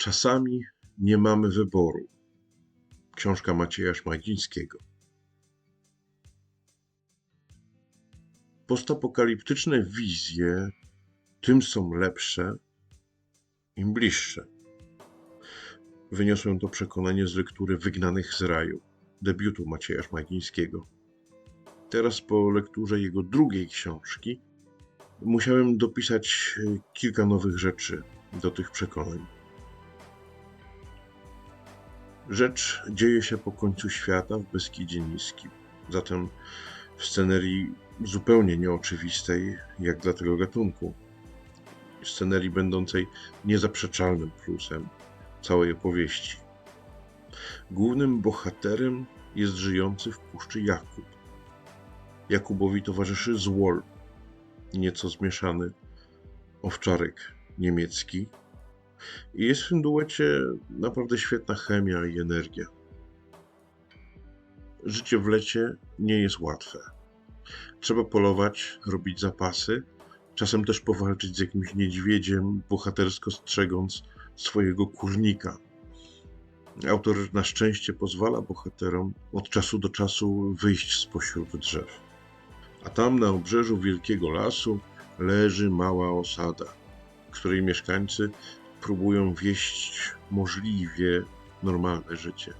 Czasami nie mamy wyboru. Książka Macieja Szmajdzińskiego. Postapokaliptyczne wizje tym są lepsze, im bliższe. Wyniosłem to przekonanie z lektury Wygnanych z raju, debiutu Macieja Szmajdzińskiego. Teraz po lekturze jego drugiej książki musiałem dopisać e, kilka nowych rzeczy do tych przekonań. Rzecz dzieje się po końcu świata w Beskidzie Niskim, zatem w scenerii zupełnie nieoczywistej jak dla tego gatunku. Scenerii będącej niezaprzeczalnym plusem całej opowieści. Głównym bohaterem jest żyjący w puszczy Jakub. Jakubowi towarzyszy Złol, nieco zmieszany owczarek niemiecki. I jest w tym duecie naprawdę świetna chemia i energia. Życie w lecie nie jest łatwe. Trzeba polować, robić zapasy, czasem też powalczyć z jakimś niedźwiedziem, bohatersko strzegąc swojego kurnika. Autor na szczęście pozwala bohaterom od czasu do czasu wyjść spośród drzew. A tam na obrzeżu wielkiego lasu leży mała osada, której mieszkańcy próbują wieść możliwie normalne życie.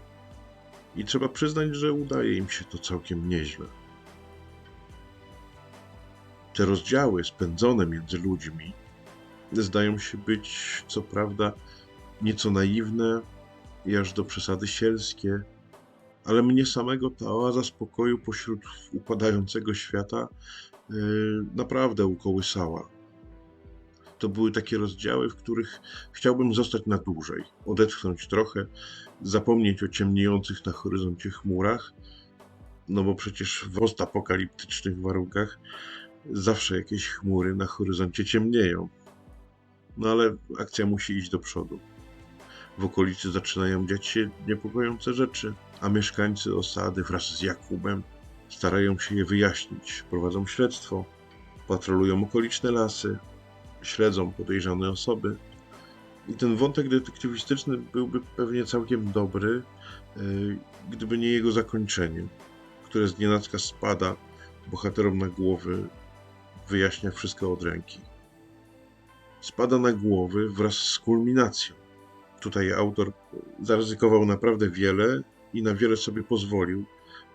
I trzeba przyznać, że udaje im się to całkiem nieźle. Te rozdziały spędzone między ludźmi zdają się być, co prawda, nieco naiwne i aż do przesady sielskie, ale mnie samego ta oaza spokoju pośród upadającego świata yy, naprawdę ukołysała. To były takie rozdziały, w których chciałbym zostać na dłużej, odetchnąć trochę, zapomnieć o ciemniejących na horyzoncie chmurach, no bo przecież w postapokaliptycznych warunkach zawsze jakieś chmury na horyzoncie ciemnieją. No ale akcja musi iść do przodu. W okolicy zaczynają dziać się niepokojące rzeczy, a mieszkańcy osady wraz z Jakubem starają się je wyjaśnić. Prowadzą śledztwo, patrolują okoliczne lasy, śledzą podejrzane osoby. I ten wątek detektywistyczny byłby pewnie całkiem dobry, yy, gdyby nie jego zakończenie, które z nienacka spada bohaterom na głowy, wyjaśnia wszystko od ręki. Spada na głowy wraz z kulminacją. Tutaj autor zaryzykował naprawdę wiele i na wiele sobie pozwolił,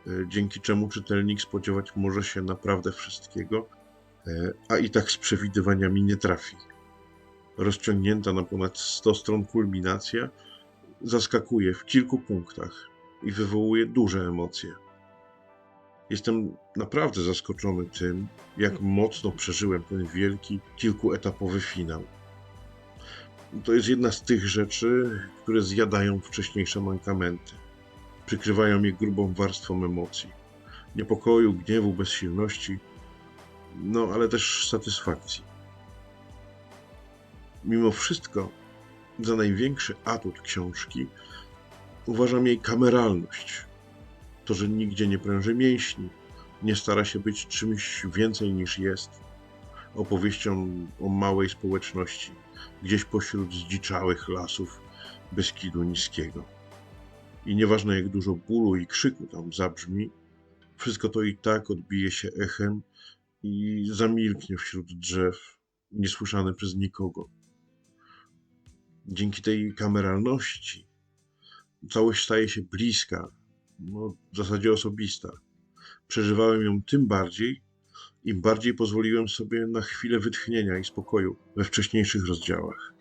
e, dzięki czemu czytelnik spodziewać może się naprawdę wszystkiego, e, a i tak z przewidywaniami nie trafi. Rozciągnięta na ponad 100 stron kulminacja zaskakuje w kilku punktach i wywołuje duże emocje. Jestem naprawdę zaskoczony tym, jak mocno przeżyłem ten wielki, kilkuetapowy finał. To jest jedna z tych rzeczy, które zjadają wcześniejsze mankamenty. Przykrywają je grubą warstwą emocji. Niepokoju, gniewu, bezsilności, no ale też satysfakcji. Mimo wszystko, za największy atut książki uważam jej kameralność. To, że nigdzie nie pręży mięśni, nie stara się być czymś więcej niż jest, opowieścią o małej społeczności, gdzieś pośród zdziczałych lasów Beskidu Niskiego. I nieważne jak dużo bólu i krzyku tam zabrzmi, wszystko to i tak odbije się echem i zamilknie wśród drzew, niesłyszane przez nikogo. Dzięki tej kameralności całość staje się bliska, no, w zasadzie osobista. Przeżywałem ją tym bardziej, im bardziej pozwoliłem sobie na chwilę wytchnienia i spokoju we wcześniejszych rozdziałach.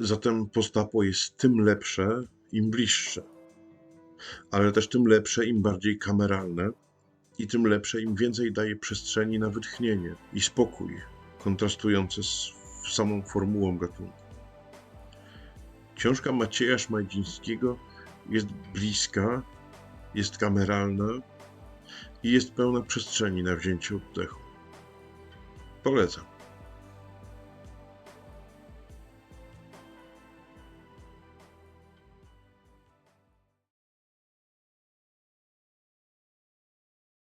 Zatem postapo jest tym lepsze, im bliższe, ale też tym lepsze, im bardziej kameralne i tym lepsze, im więcej daje przestrzeni na wytchnienie i spokój, kontrastujący z samą formułą gatunku. Książka Macieja Szmajdzińskiego jest bliska, jest kameralna i jest pełna przestrzeni na wzięcie oddechu. Polecam.